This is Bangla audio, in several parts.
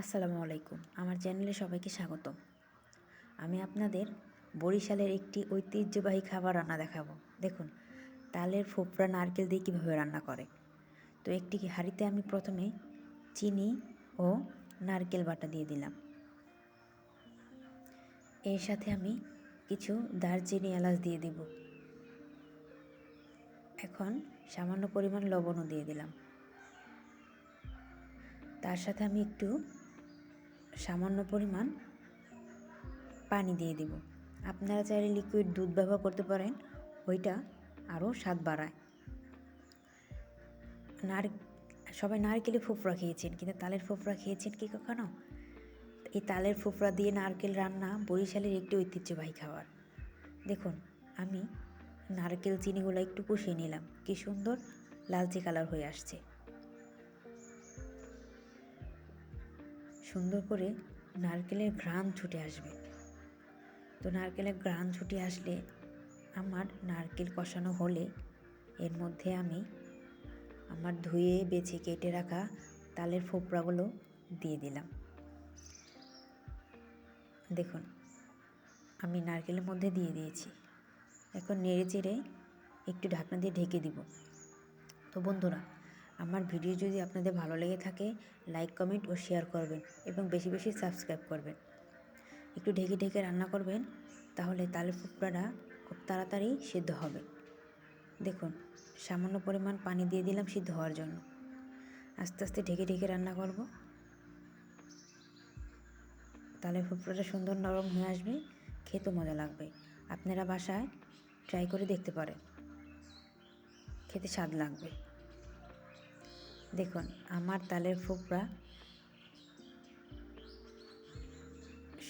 আসসালামু আলাইকুম। আমার চ্যানেলে সবাইকে স্বাগত আমি আপনাদের বরিশালের একটি ঐতিহ্যবাহী খাবার রান্না দেখাবো। দেখুন, তালের ফোপড়া নারকেল দিয়ে কীভাবে রান্না করে। তো একটি হাঁড়িতে আমি প্রথমে চিনি ও নারকেল বাটা দিয়ে দিলাম। এর সাথে আমি কিছু দারচিনি এলাচ দিয়ে দিব। এখন সামান্য পরিমাণ লবণও দিয়ে দিলাম। তার সাথে আমি একটু সামান্য পরিমাণ পানি দিয়ে দিব। আপনারা চাইলে লিকুইড দুধ ব্যবহার করতে পারেন, ওইটা আরও স্বাদ বাড়ায়। নার সবাই নারকেলে ফোফরা খেয়েছেন, কিন্তু তালের ফোফরা খেয়েছেন কি কখনো? এই তালের ফোফরা দিয়ে নারকেল রান্না বরিশালের একটি ঐতিহ্যবাহী খাবার। দেখুন, আমি নারকেল চিনিগুলো একটু কষিয়ে নিলাম, কি সুন্দর লালচে কালার হয়ে আসছে। সুন্দর করে নারকেলের ঘ্রাণ ছুটে আসবে। তো নারকেলের ঘ্রাণ ছুটে আসলে আমার নারকেল কষানো হলে এর মধ্যে আমি আমার ধুয়ে, বেছে, কেটে রাখা তালের ফোপড়াগুলো দিয়ে দিলাম। দেখুন, আমি নারকেলের মধ্যে দিয়ে দিয়েছি। এখন নেড়ে চেড়ে একটু ঢাকনা দিয়ে ঢেকে দিব। তো বন্ধুরা আমার ভিডিও যদি আপনাদের ভালো লেগে থাকে লাইক কমেন্ট ও শেয়ার করবেন এবং বেশি বেশি সাবস্ক্রাইব করবেন। একটু ঢেকে ঢেকে রান্না করবেন, তাহলে তালের ফুকরাটা খুব তাড়াতাড়ি সিদ্ধ হবে। দেখুন, সামান্য পরিমাণ পানি দিয়ে দিলাম সিদ্ধ হওয়ার জন্য। আস্তে আস্তে ঢেকে ঢেকে রান্না করব। তালের ফুকরাটা সুন্দর নরম হয়ে আসবে, খেতে মজা লাগবে। আপনারা বাসায় ট্রাই করে দেখতে পারেন। খেতে স্বাদ লাগবে। দেখুন আমার তালের ফোকরা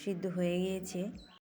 সিদ্ধ হয়ে গিয়েছে।